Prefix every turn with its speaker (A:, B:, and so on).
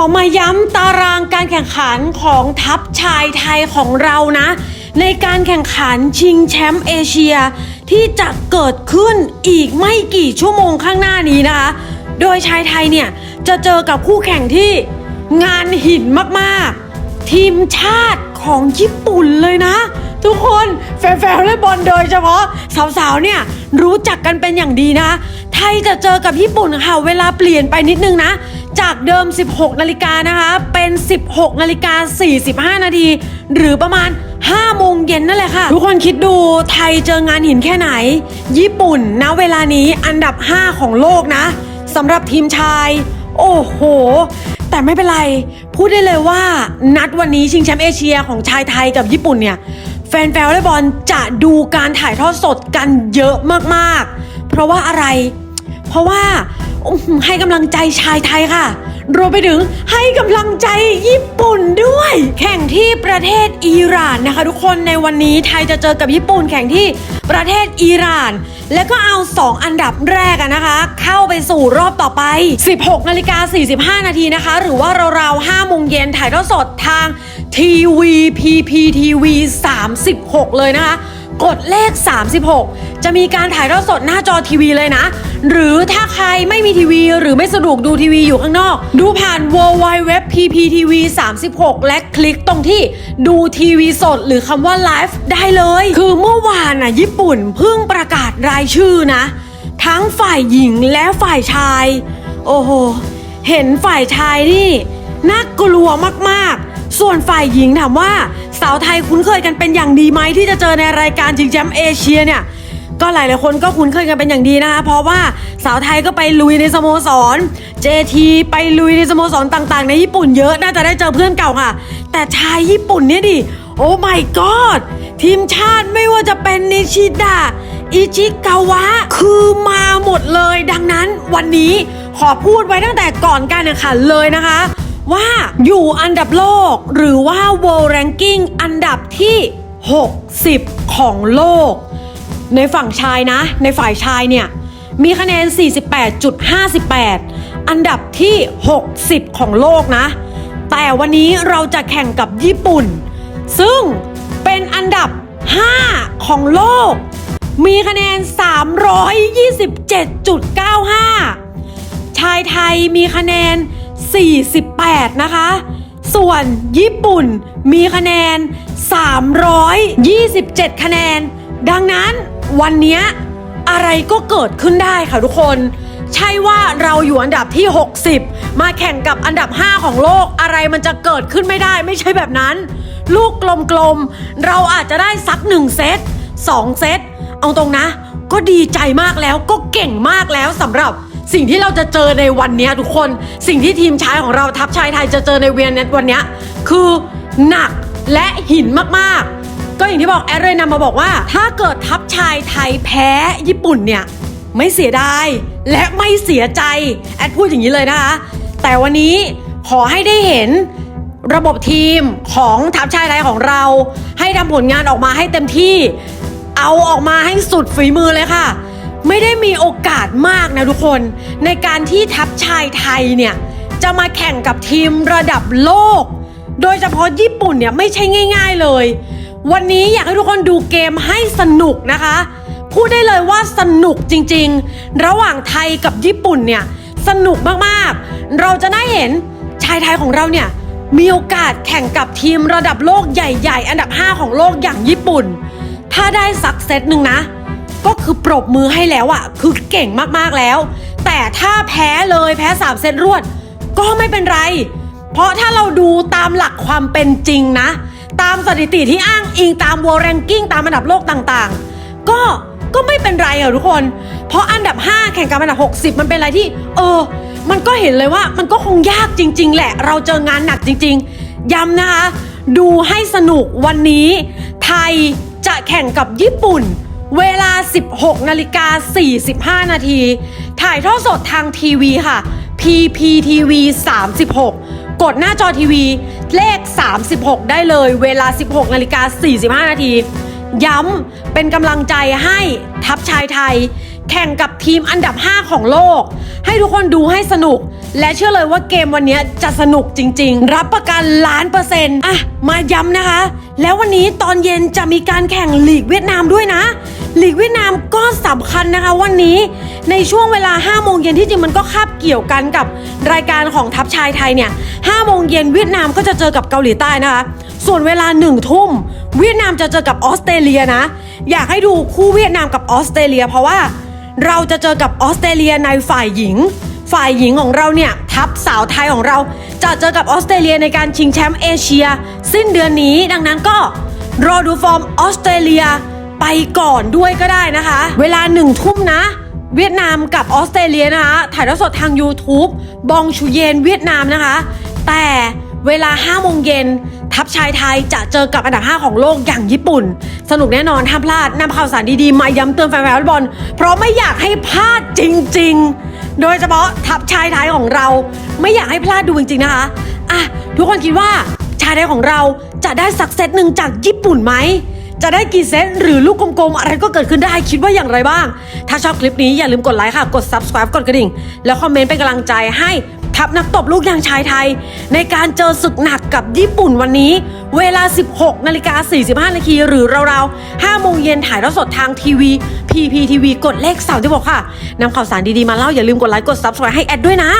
A: อมาย้ำตารางการแข่งขันของทัพชายไทยของเรานะ ในการแข่งขันชิงแชมป์เอเชีย ที่จะเกิดขึ้นอีกไม่กี่ชั่วโมงข้างหน้านี้นะคะ โดยชายไทยเนี่ยจะเจอกับคู่แข่งที่งานหินมากๆ ทีมชาติของญี่ปุ่นเลยนะ ทุกคนแฟนๆเลย์บอลโดยเฉพาะสาวๆเนี่ยรู้จักกันเป็นอย่างดีนะ ไทยจะเจอกับญี่ปุ่นค่ะเวลาเปลี่ยนไปนิดนึงนะ จากเดิม 16 นาฬิกานะคะ เป็น 16 นาฬิกา 45 นาที หรือประมาณ 5 โมงเย็นนั่นแหละค่ะ ทุกคนคิดดูไทยเจองานหินแค่ไหน ญี่ปุ่นณเวลานี้อันดับ 5 ของโลกนะสำหรับทีมชาย โอ้โห แต่ไม่เป็นไร พูดได้เลยว่า นัดวันนี้ชิงแชมป์เอเชียของชายไทยกับญี่ปุ่นเนี่ยแฟนๆวอลเลย์บอลจะดูการถ่ายทอดสดกันเยอะมากๆ เพราะว่าอะไร เพราะว่า ให้กำลังใจชายไทยค่ะ รวมไปถึงให้กำลังใจญี่ปุ่นด้วย แข่งที่ประเทศอิหร่านนะคะ ทุกคนในวันนี้ไทยจะเจอกับญี่ปุ่นแข่งที่ประเทศอิหร่าน แล้วก็เอา 2 อันดับแรกนะคะ เข้าไปสู่รอบต่อไป 16นาฬิกา45 นาทีนะคะ หรือว่าราวๆ5โมงเย็นถ่ายทอดสดทางทีวี PPTV 36 เลยนะคะ กดเลข 36 จะมีการถ่ายทอดสดหน้าจอทีวีเลยนะ หรือถ้าใครไม่มีทีวี หรือไม่สะดวกดูทีวีอยู่ข้างนอก ดูผ่าน w w w PPTV 36 และคลิกตรงที่ดูทีวีสดหรือคำว่าไลฟ์ได้เลย คือเมื่อวานน่ะญี่ปุ่นเพิ่งประกาศรายชื่อนะ ทั้งฝ่ายหญิงและฝ่ายชาย โอ้โห เห็นฝ่ายชายนี่น่ากลัวมากๆ ส่วนฝ่ายหญิงถามว่าสาวไทยคุ้นเคยกันเป็นอย่างดีไหมที่จะเจอในรายการชิงแชมป์เอเชียเนี่ยก็หลายๆคนก็คุ้นเคยกันเป็นอย่างดีนะคะ เพราะว่าสาวไทยก็ไปลุยในสโมสร JT ไปลุยในสโมสรต่างๆ ในญี่ปุ่นเยอะน่าจะได้เจอเพื่อนเก่าค่ะ แต่ชายญี่ปุ่นเนี่ยดิโอ้ my god ทีมชาติไม่ว่าจะเป็นนิชิดะอิชิกาวะ คือมาหมดเลย ดังนั้นวันนี้ขอพูดไว้ตั้งแต่ก่อนการแข่งขันเลยนะคะ ว่าอยู่อันดับโลก หรือว่า World Ranking อันดับที่ 60 ของโลก ในฝั่งชายนะ ในฝ่ายชายเนี่ย มีคะแนน 48.58 อันดับที่ 60 ของโลกนะ แต่วันนี้เราจะแข่งกับญี่ปุ่น ซึ่งเป็นอันดับ 5 ของโลก มีคะแนน 327.95 ชายไทยมีคะแนน 48 นะคะ ส่วนญี่ปุ่นมีคะแนน 327 คะแนน ดังนั้นวันนี้อะไรก็เกิดขึ้นได้ค่ะทุกคน ใช่ว่าเราอยู่อันดับที่ 60 มาแข่งกับอันดับ 5 ของโลกอะไรมันจะเกิดขึ้นไม่ได้ไม่ใช่แบบนั้น ลูกกลมๆ เราอาจจะได้สัก 1 เซต2 เซตเอาตรงนะ ก็ดีใจมากแล้วก็เก่งมากแล้วสำหรับ สิ่งที่เราจะเจอในวันนี้ทุกคนสิ่งที่ทีมชายของเราทัพชายไทยจะเจอในเวียนเน็ตวันนี้คือหนักและหินมากๆ ก็อย่างที่บอกแอดเลยนำมาบอกว่า ถ้าเกิดทัพชายไทยแพ้ญี่ปุ่นเนี่ยไม่เสียดายและไม่เสียใจแอดพูดอย่างนี้เลยนะคะ แต่วันนี้ขอให้ได้เห็นระบบทีมของทัพชายไทยของเรา ให้ทำผลงานออกมาให้เต็มที่ เอาออกมาให้สุดฝีมือเลยค่ะ ไม่ได้มีโอกาสมากนะทุกคน ในการที่ทัพชายไทยเนี่ย จะมาแข่งกับทีมระดับโลก โดยเฉพาะญี่ปุ่นเนี่ยไม่ใช่ง่าย ๆเลย วันนี้อยากให้ทุกคนดูเกมให้สนุกนะคะ พูดได้เลยว่าสนุกจริงๆ ระหว่างไทยกับญี่ปุ่นเนี่ย สนุกมากๆ เราจะได้เห็นชายไทยของเราเนี่ยมีโอกาสแข่งกับทีมระดับโลกใหญ่ ๆ อันดับ 5 ของโลกอย่างญี่ปุ่น ถ้าได้สักเซตหนึ่งนะ ก็คือปรบมือให้แล้วอะคือเก่งมากๆแล้ว แต่ถ้าแพ้เลยแพ้สามเซตรวด ก็ไม่เป็นไร เพราะถ้าเราดูตามหลักความเป็นจริงนะ ตามสถิติที่อ้างอิงตาม World Ranking ตามอันดับโลกต่างๆ ก็ก็ไม่เป็นไรอะทุกคน เพราะอันดับ 5 แข่งกับอันดับ 60 มันเป็นอะไรที่ เออ มันก็เห็นเลยว่ามันก็คงยากจริง ๆ แหละ เราเจองานหนักจริง ๆ ย้ำนะคะ ดูให้สนุกวันนี้ ไทยจะแข่งกับญี่ปุ่น เวลา 16นาฬิกา45 นาที ถ่ายทอดสดทางทีวีค่ะ PPTV 36 กดหน้าจอทีวี เลข 36 ได้เลย เวลา 16นาฬิกา45 นาที ย้ำเป็นกำลังใจให้ทัพชายไทย แข่งกับทีมอันดับ 5 ของโลก ให้ทุกคนดูให้สนุก และเชื่อเลยว่าเกมวันนี้จะสนุกจริง ๆ รับประกันล้านเปอร์เซ็นต์อะมาย้ำนะคะ แล้ววันนี้ตอนเย็นจะมีการแข่งลีกเวียดนามด้วยนะ ลีกเวียดนามก็สำคัญนะคะวันนี้ในช่วงเวลา 5 โมงเย็นที่จริงมันก็คาบเกี่ยวกันกับรายการของทัพชายไทยเนี่ย5โมงเย็นเวียดนามก็จะเจอกับเกาหลีใต้นะคะ ส่วนเวลา1ทุ่มเวียดนามจะเจอกับออสเตรเลียนะ อยากให้ดูคู่เวียดนามกับออสเตรเลีย เพราะว่าเราจะเจอกับออสเตรเลียในฝ่ายหญิง ฝ่ายหญิงของเราเนี่ยทัพสาวไทยของเราจะเจอกับออสเตรเลียในการชิงแชมป์เอเชีย สิ้นเดือนนี้ดังนั้นก็รอดูฟอร์มออสเตรเลีย ไปก่อนด้วยก็ได้นะคะ เวลาหนึ่งทุ่มนะ เวียดนามกับออสเตรเลียนะคะ ถ่ายทอดสดทาง YouTube บองชูเยนเวียดนามนะคะ แต่เวลา5โมงเย็นทัพชายไทยจะเจอกับอันดับ 5 ของโลกอย่างญี่ปุ่น สนุกแน่นอนห้ามพลาดนำข่าวสารดีๆ มาย้ำเตือนแฟนๆฟุตบอล เพราะไม่อยากให้พลาดจริง ๆ โดยเฉพาะทัพชายไทยของเรา ไม่อยากให้พลาดดูจริงๆนะคะอะทุกคนคิดว่าชายไทยของเราจะได้สักเซตหนึ่งจากญี่ปุ่นไหม จะได้กี่เซตหรือลูกกลมๆ อะไรก็เกิดขึ้นได้คิดว่าอย่างไรบ้าง ถ้าชอบคลิปนี้อย่าลืมกดไลค์ค่ะ กด subscribe กดกระดิ่ง แล้วคอมเมนต์เป็นกำลังใจให้ทัพนักตบลูกยางชายไทย ในการเจอศึกหนักกับญี่ปุ่นวันนี้ เวลา 16 นาฬิกา 45 นาทีหรือราวๆ 5 โมงเย็นถ่ายทอดสดทางทีวี PPTV กดเลข36ค่ะนำข่าวสารดีๆ มาเล่าอย่าลืมกดไลค์กด subscribe ให้แอดด้วยนะ